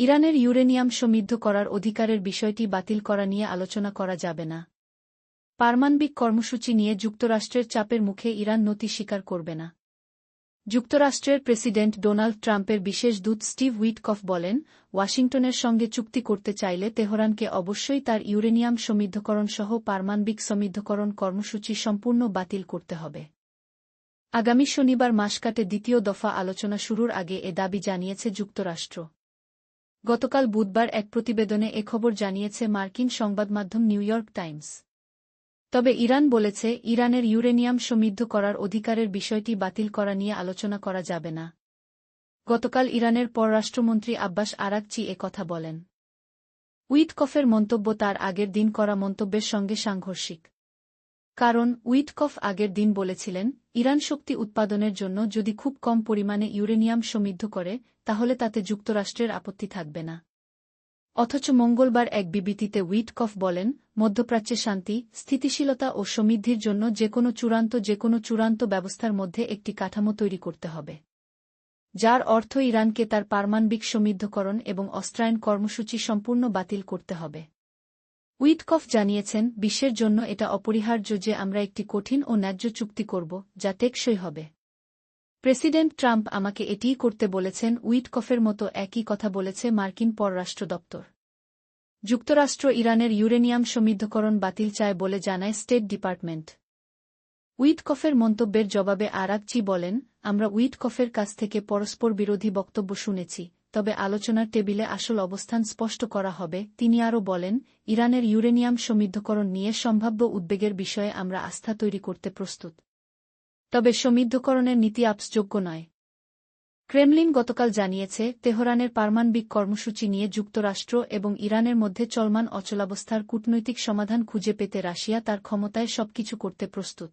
ইরানের ইউরেনিয়াম সমৃদ্ধ করার অধিকারের বিষয়টি বাতিল করা নিয়ে আলোচনা করা যাবে না। পারমাণবিক কর্মসূচি নিয়ে যুক্তরাষ্ট্রের চাপের মুখে ইরান নতি স্বীকার করবে না। যুক্তরাষ্ট্রের প্রেসিডেন্ট ডোনাল্ড ট্রাম্পের বিশেষ দূত স্টিভ উইটকফ বলেন, ওয়াশিংটনের সঙ্গে চুক্তি করতে চাইলে তেহরানকে অবশ্যই তার ইউরেনিয়াম সমৃদ্ধকরণ সহ পারমাণবিক সমৃদ্ধকরণ কর্মসূচি সম্পূর্ণ বাতিল করতে হবে। আগামী শনিবার মাসকাটে দ্বিতীয় দফা আলোচনা শুরুর আগে এ দাবি জানিয়েছে যুক্তরাষ্ট্র। গতকাল বুধবার এক প্রতিবেদনে খবর জানিয়েছে মার্কিন সংবাদমাধ্যম নিউইয়র্ক টাইমস। তবে ইরান বলেছে, ইরানের ইউরেনিয়াম সমৃদ্ধ করার অধিকারের বিষয়টি বাতিল করা নিয়ে আলোচনা করা যাবে না। গতকাল ইরানের পররাষ্ট্রমন্ত্রী আব্বাস আরাকচি কথা বলেন। উইটকফের মন্তব্য তার আগের দিন করা মন্তব্যের সঙ্গে সাংঘর্ষিক। কারণ উইটকফ আগের দিন বলেছিলেন, ইরান শক্তি উৎপাদনের জন্য যদি খুব কম পরিমাণে ইউরেনিয়াম সমৃদ্ধ করে, তাহলে তাতে যুক্তরাষ্ট্রের আপত্তি থাকবে না। অথচ মঙ্গলবার এক বিবৃতিতে উইটকফ বলেন, মধ্যপ্রাচ্যে শান্তি, স্থিতিশীলতা ও সমৃদ্ধির জন্য যে কোনো চূড়ান্ত যে কোনো চূড়ান্ত ব্যবস্থার মধ্যে একটি কাঠামো তৈরি করতে হবে। যার অর্থ ইরানকে তার পারমাণবিক সমৃদ্ধকরণ এবং অস্ত্রায়ন কর্মসূচি সম্পূর্ণ বাতিল করতে হবে। উইটকফ জানিয়েছেন, বিশ্বের জন্য এটা অপরিহার্য যে আমরা একটি কঠিন ও ন্যায্য চুক্তি করব, যা টেকসই হবে। প্রেসিডেন্ট ট্রাম্প আমাকে এটিই করতে বলেছেন, উইটকফের মতো একই কথা বলেছে মার্কিন পররাষ্ট্র দপ্তর। যুক্তরাষ্ট্র ইরানের ইউরেনিয়াম সমৃদ্ধকরণ বাতিল চায় বলে জানায় স্টেট ডিপার্টমেন্ট। উইটকফের মন্তব্যের জবাবে আরাকচি বলেন, আমরা উইটকফের কাছ থেকে পরস্পর বিরোধী বক্তব্য শুনেছি তবে আলোচনার টেবিলে আসল অবস্থান স্পষ্ট করা হবে। তিনি আরও বলেন, ইরানের ইউরেনিয়াম সমৃদ্ধকরণ নিয়ে সম্ভাব্য উদ্বেগের বিষয়ে আমরা আস্থা তৈরি করতে প্রস্তুত। তবে সমৃদ্ধকরণের নীতি আপসযোগ্য নয়। ক্রেমলিন গতকাল জানিয়েছে, তেহরানের পারমাণবিক কর্মসূচি নিয়ে যুক্তরাষ্ট্র এবং ইরানের মধ্যে চলমান অচলাবস্থার কূটনৈতিক সমাধান খুঁজে পেতে রাশিয়া তার ক্ষমতায় সবকিছু করতে প্রস্তুত।